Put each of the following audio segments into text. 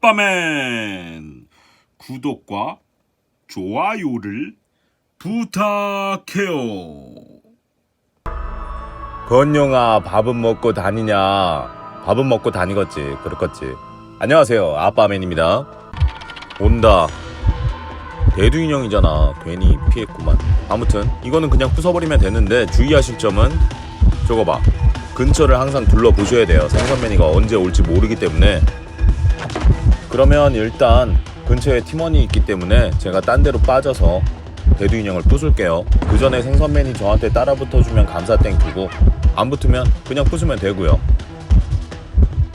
아빠맨. 구독과 좋아요를 부탁해요. 건영아 밥은 먹고 다니냐? 밥은 먹고 다니겠지. 그렇겠지. 안녕하세요. 아빠맨입니다. 온다. 대두인형이잖아. 괜히 피했구만. 아무튼 이거는 그냥 부숴버리면 되는데 주의하실 점은 저거 봐 근처를 항상 둘러보셔야 돼요 생선맨이가 언제 올지 모르기 때문에 그러면 일단 근처에 팀원이 있기 때문에 제가 딴 데로 빠져서 대두 인형을 부술게요. 그 전에 생선맨이 저한테 따라 붙어주면 감사 땡큐고 안 붙으면 그냥 부수면 되고요.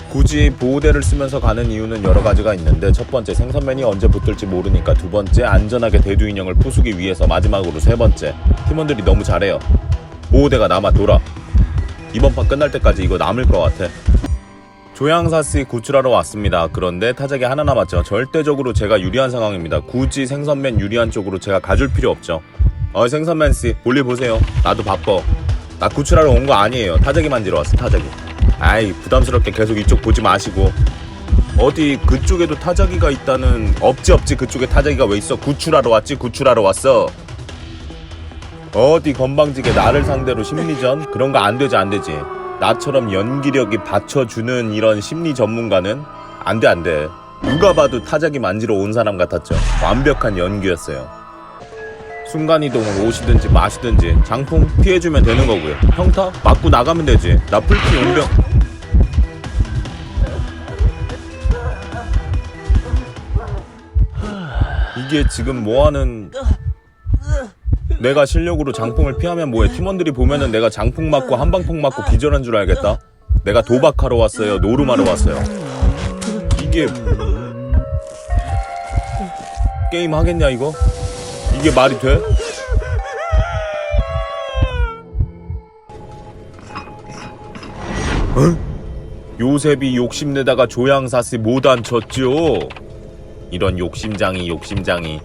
굳이 보호대를 쓰면서 가는 이유는 여러 가지가 있는데 첫 번째 생선맨이 언제 붙을지 모르니까 두 번째 안전하게 대두 인형을 부수기 위해서 마지막으로 세 번째 팀원들이 너무 잘해요. 보호대가 남아 돌아. 이번 판 끝날 때까지 이거 남을 것 같아. 조향사씨 구출하러 왔습니다. 그런데 타작이 하나 남았죠. 절대적으로 제가 유리한 상황입니다. 굳이 생선맨 유리한 쪽으로 제가 가줄 필요 없죠. 어 생선맨 씨 볼일 보세요. 나도 바빠. 나 구출하러 온 거 아니에요. 타작이 만지러 왔어 타작이. 아이 부담스럽게 계속 이쪽 보지 마시고 어디 그쪽에도 타자기가 있다는 없지 없지 그쪽에 타자기가 왜 있어 구출하러 왔지 구출하러 왔어 어디 건방지게 나를 상대로 심리전? 그런 거 안 되지 안 되지. 나처럼 연기력이 받쳐주는 이런 심리 전문가는 안 돼 안 돼. 누가 봐도 타자기 만지러 온 사람 같았죠. 완벽한 연기였어요. 순간이동을 오시든지 마시든지 장풍 피해주면 되는 거고요. 평타? 맞고 나가면 되지. 나 풀피 용병. 이게 지금 뭐 하는 내가 실력으로 장풍을 피하면 뭐해? 팀원들이 보면은 내가 장풍 맞고 한방풍 맞고 기절한 줄 알겠다. 내가 도박하러 왔어요. 노름하러 왔어요. 이게 게임 하겠냐 이거? 이게 말이 돼? 어? 요셉이 욕심내다가 조양사씨 못안 쳤죠 이런 욕심장이 욕심장이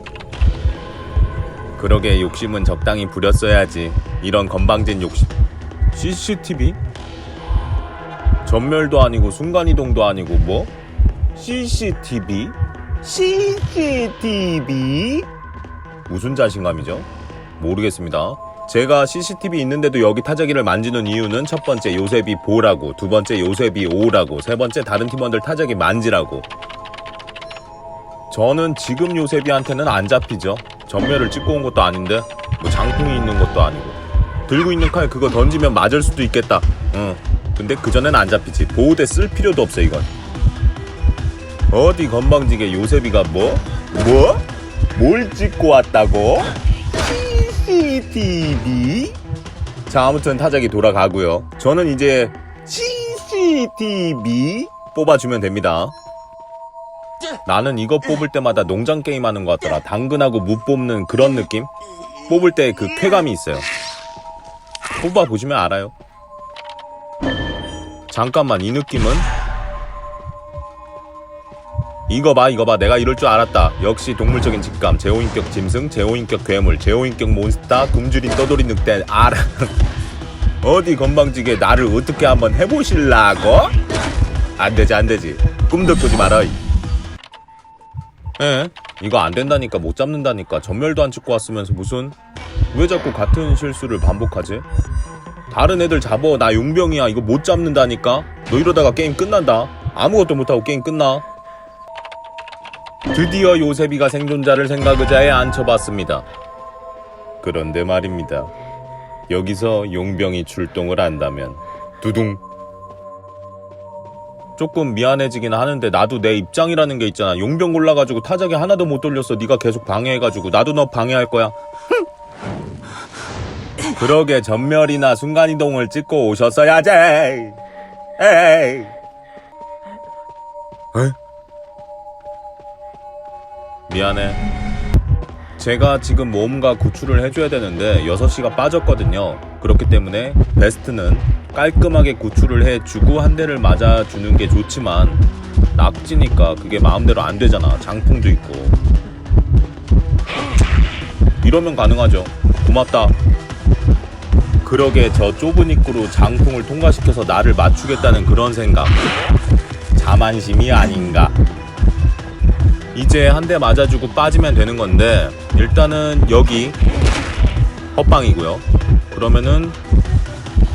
그러게 욕심은 적당히 부렸어야지. 이런 건방진 욕심. CCTV? 전멸도 아니고 순간이동도 아니고 뭐? CCTV? CCTV? 무슨 자신감이죠? 모르겠습니다. 제가 CCTV 있는데도 여기 타자기를 만지는 이유는 첫 번째 요셉이 보라고, 두 번째 요셉이 오라고, 세 번째 다른 팀원들 타자기 만지라고. 저는 지금 요셉이한테는 안 잡히죠. 전멸을 찍고 온 것도 아닌데 뭐 장풍이 있는 것도 아니고 들고 있는 칼 그거 던지면 맞을 수도 있겠다. 응. 근데 그 전엔 안 잡히지. 보호대 쓸 필요도 없어 이건. 어디 건방지게 요셉이가 뭐? 뭐? 뭘 찍고 왔다고? CCTV? 자 아무튼 타작이 돌아가고요. 저는 이제 CCTV 뽑아주면 됩니다. 나는 이거 뽑을 때마다 농장 게임 하는 것 같더라. 당근하고 무 뽑는 그런 느낌? 뽑을 때 그 쾌감이 있어요. 뽑아 보시면 알아요. 잠깐만 이 느낌은 이거 봐 이거 봐 내가 이럴 줄 알았다 역시 동물적인 직감 제호인격 짐승 제호인격 괴물 제호인격 몬스터 굶주린 떠돌이 늑대 알아 어디 건방지게 나를 어떻게 한번 해보실라고? 안되지 안되지 꿈도 꾸지 이. 예, 이거 안 된다니까 못 잡는다니까 전멸도 안 찍고 왔으면서 무슨 왜 자꾸 같은 실수를 반복하지? 다른 애들 잡어 나 용병이야 이거 못 잡는다니까. 너 이러다가 게임 끝난다. 아무것도 못하고 게임 끝나. 드디어 요셉이가 생존자를 생각의자에 앉혀봤습니다. 그런데 말입니다. 여기서 용병이 출동을 한다면 두둥 조금 미안해지긴 하는데 나도 내 입장이라는 게 있잖아. 용병 골라가지고 타작이 하나도 못 돌렸어. 네가 계속 방해해가지고 나도 너 방해할 거야. 그러게 전멸이나 순간이동을 찍고 오셨어야지. 에이. 에? 미안해. 제가 지금 뭔가 구출을 해줘야 되는데 6시가 빠졌거든요. 그렇기 때문에 베스트는 깔끔하게 구출을 해주고 한 대를 맞아주는 게 좋지만 낙지니까 그게 마음대로 안 되잖아. 장풍도 있고. 이러면 가능하죠. 고맙다. 그러게 저 좁은 입구로 장풍을 통과시켜서 나를 맞추겠다는 그런 생각. 자만심이 아닌가. 이제 한 대 맞아주고 빠지면 되는 건데 일단은 여기 헛방이고요. 그러면은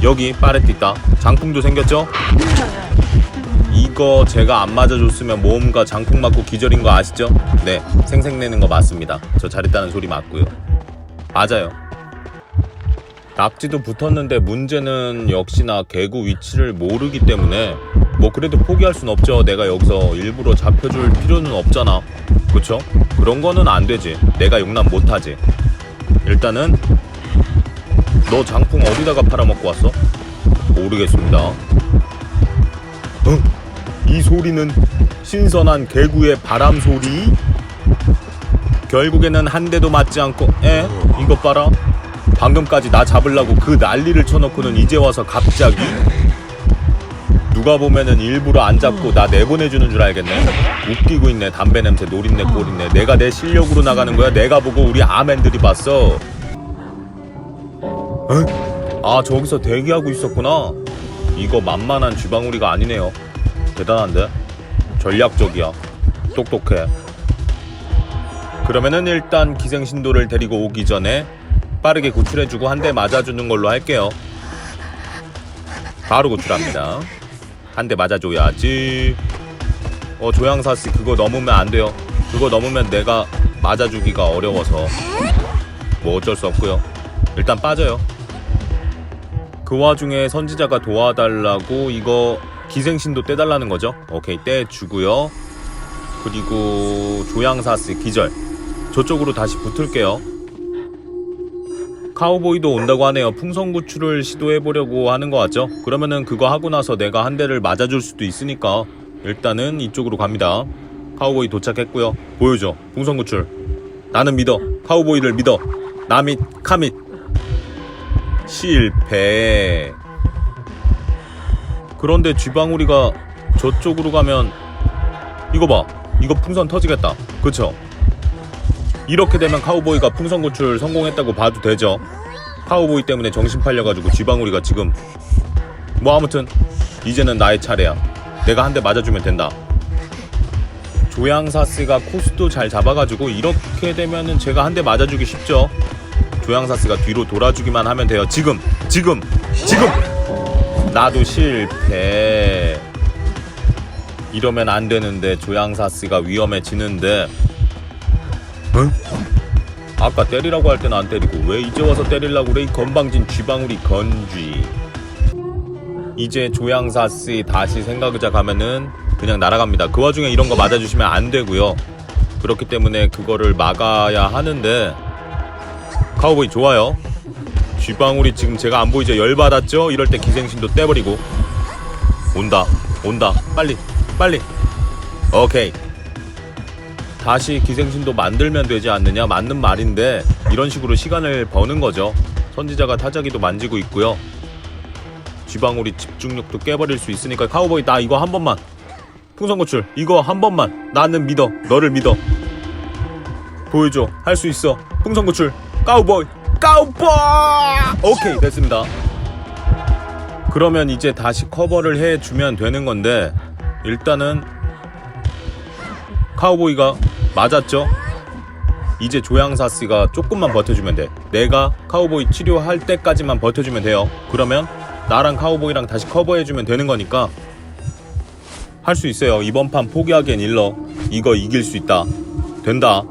여기 있다. 장풍도 생겼죠? 이거 제가 안 맞아줬으면 모험가 장풍 맞고 기절인 거 아시죠? 네, 생색내는 거 맞습니다. 저 잘했다는 소리 맞고요. 맞아요. 낙지도 붙었는데 문제는 역시나 개구 위치를 모르기 때문에 뭐 그래도 포기할 순 없죠. 내가 여기서 일부러 잡혀줄 필요는 없잖아. 그쵸? 그런 거는 안 되지. 내가 용납 못하지. 일단은 너 장풍 어디다가 팔아먹고 왔어? 모르겠습니다. 응? 이 소리는 신선한 개구의 바람 소리? 결국에는 한 대도 맞지 않고 에? 이것 봐라 방금까지 나 잡으려고 그 난리를 쳐놓고는 이제 와서 갑자기 누가 보면은 일부러 안 잡고 나 내보내주는 줄 알겠네. 웃기고 있네. 담배 냄새 노린내 꼴있네 내가 내 실력으로 나가는 거야? 내가 보고 우리 아멘들이 봤어. 에? 아 저기서 대기하고 있었구나. 이거 만만한 쥐방울이가 아니네요. 대단한데? 전략적이야. 똑똑해. 그러면은 일단 기생신도를 데리고 오기 전에 빠르게 구출해주고 한 대 맞아주는 걸로 할게요. 바로 구출합니다. 한 대 맞아줘야지. 어 조향사씨 그거 넘으면 안 돼요. 그거 넘으면 내가 맞아주기가 어려워서 뭐 어쩔 수 없고요. 일단 빠져요. 그 와중에 선지자가 도와달라고 이거 기생신도 떼달라는 거죠. 오케이 떼주고요. 그리고 조향사씨 기절. 저쪽으로 다시 붙을게요. 카우보이도 온다고 하네요. 풍선 구출을 시도해 보려고 하는 것 같죠? 그러면은 그거 하고 나서 내가 한 대를 맞아줄 수도 있으니까 일단은 이쪽으로 갑니다. 카우보이 도착했고요. 보여줘. 풍선 구출. 나는 믿어. 카우보이를 믿어. 나밋 카밋. 실패. 그런데 쥐방울이가 저쪽으로 가면 이거 봐. 이거 풍선 터지겠다. 그쵸? 이렇게 되면 카우보이가 풍선 구출 성공했다고 봐도 되죠. 카우보이 때문에 정신 팔려가지고 쥐방울이가 지금 뭐 아무튼 이제는 나의 차례야. 내가 한 대 맞아주면 된다. 조양사스가 코스도 잘 잡아가지고 이렇게 되면은 제가 한 대 맞아주기 쉽죠. 조양사스가 뒤로 돌아주기만 하면 돼요. 지금, 지금, 지금. 나도 실패. 이러면 안 되는데 조양사스가 위험해지는데 응? 아까 때리라고 할 때는 안 때리고 왜 이제 와서 때리려고 그래? 이 건방진 쥐방울이 건쥐. 이제 조양사씨 다시 생각의자 가면은 그냥 날아갑니다. 그 와중에 이런 거 맞아주시면 안 되고요. 그렇기 때문에 그거를 막아야 하는데 카우보이 좋아요. 쥐방울이 지금 제가 안 보이죠? 열받았죠? 이럴 때 기생신도 떼버리고. 온다 온다. 빨리 빨리. 오케이 다시 기생신도 만들면 되지 않느냐? 맞는 말인데 이런 식으로 시간을 버는 거죠. 선지자가 타자기도 만지고 있고요. 쥐방울이 집중력도 깨버릴 수 있으니까 카우보이 나 이거 한 번만. 풍선고출 이거 한 번만. 나는 믿어. 너를 믿어. 보여줘. 할 수 있어. 풍선고출. 카우보이. 카우보이! 오케이 됐습니다. 그러면 이제 다시 커버를 해주면 되는 건데 일단은 카우보이가 맞았죠? 이제 조양사씨가 조금만 버텨주면 돼. 내가 카우보이 치료할 때까지만 버텨주면 돼요. 그러면 나랑 카우보이랑 다시 커버해주면 되는 거니까 할 수 있어요. 이번 판 포기하기엔 일러. 이거 이길 수 있다. 된다.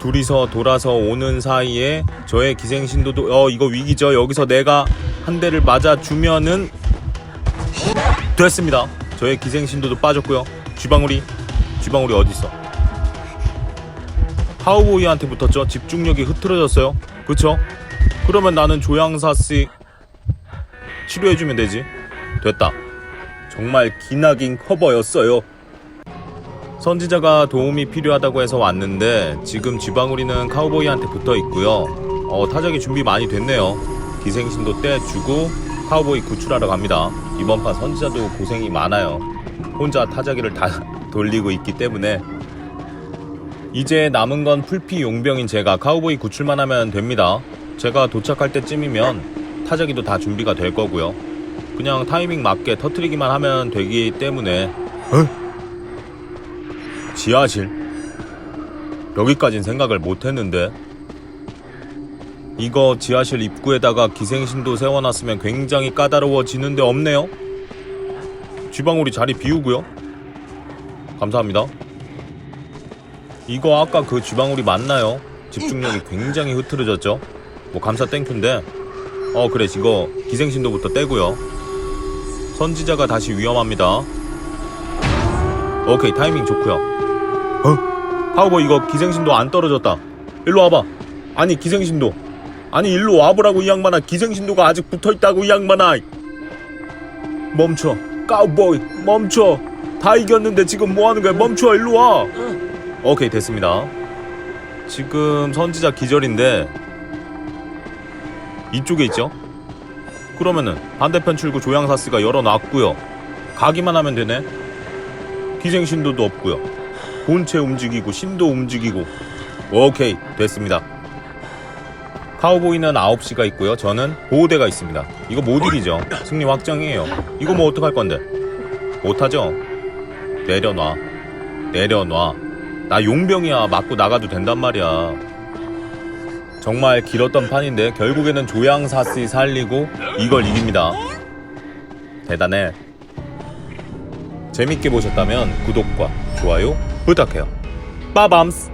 둘이서 돌아서 오는 사이에 저의 기생신도도 어 이거 위기죠. 여기서 내가 한 대를 맞아주면은 됐습니다. 저의 기생신도도 빠졌고요. 쥐방울이 쥐방울이 어디 있어? 카우보이한테 붙었죠. 집중력이 흐트러졌어요. 그쵸? 그러면 나는 조향사씨 치료해주면 되지. 됐다. 정말 기나긴 커버였어요. 선지자가 도움이 필요하다고 해서 왔는데 지금 쥐방울이는 카우보이한테 붙어 있고요. 어, 타작이 준비 많이 됐네요. 기생신도 떼주고 카우보이 구출하러 갑니다. 이번 판 선지자도 고생이 많아요. 혼자 타자기를 다 돌리고 있기 때문에 이제 남은 건 풀피 용병인 제가 카우보이 구출만 하면 됩니다. 제가 도착할 때쯤이면 타자기도 다 준비가 될 거고요. 그냥 타이밍 맞게 터트리기만 하면 되기 때문에 어? 지하실 여기까진 생각을 못했는데 이거 지하실 입구에다가 기생신도 세워놨으면 굉장히 까다로워지는데 없네요. 쥐방울이 자리 비우고요. 감사합니다. 이거 아까 그 쥐방울이 맞나요? 집중력이 굉장히 흐트러졌죠? 뭐 감사 땡큐인데. 어 그래 이거 기생신도부터 떼고요. 선지자가 다시 위험합니다. 오케이 타이밍 좋고요. 어? 카우보이 이거 기생신도 안 떨어졌다. 일로 와봐. 아니 기생신도. 아니 일로 와보라고 이 양반아. 기생신도가 아직 붙어있다고 이 양반아. 멈춰. 카우보이 멈춰. 다 이겼는데 지금 뭐하는 거야? 멈춰 일로 와 오케이 됐습니다. 지금 선지자 기절인데 이쪽에 있죠? 그러면은 반대편 출구 조향사스가 열어놨고요. 가기만 하면 되네. 기생신도도 없고요. 본체 움직이고 신도 움직이고. 오케이 됐습니다. 카우보이는 9시가 있고요. 저는 보호대가 있습니다. 이거 못 이기죠? 승리 확정이에요. 이거 뭐 어떡할 건데? 못하죠? 내려놔. 내려놔 나 용병이야. 맞고 나가도 된단 말이야. 정말 길었던 판인데 결국에는 조양사스이 살리고 이걸 이깁니다. 대단해. 재밌게 보셨다면 구독과 좋아요 부탁해요. 빠밤스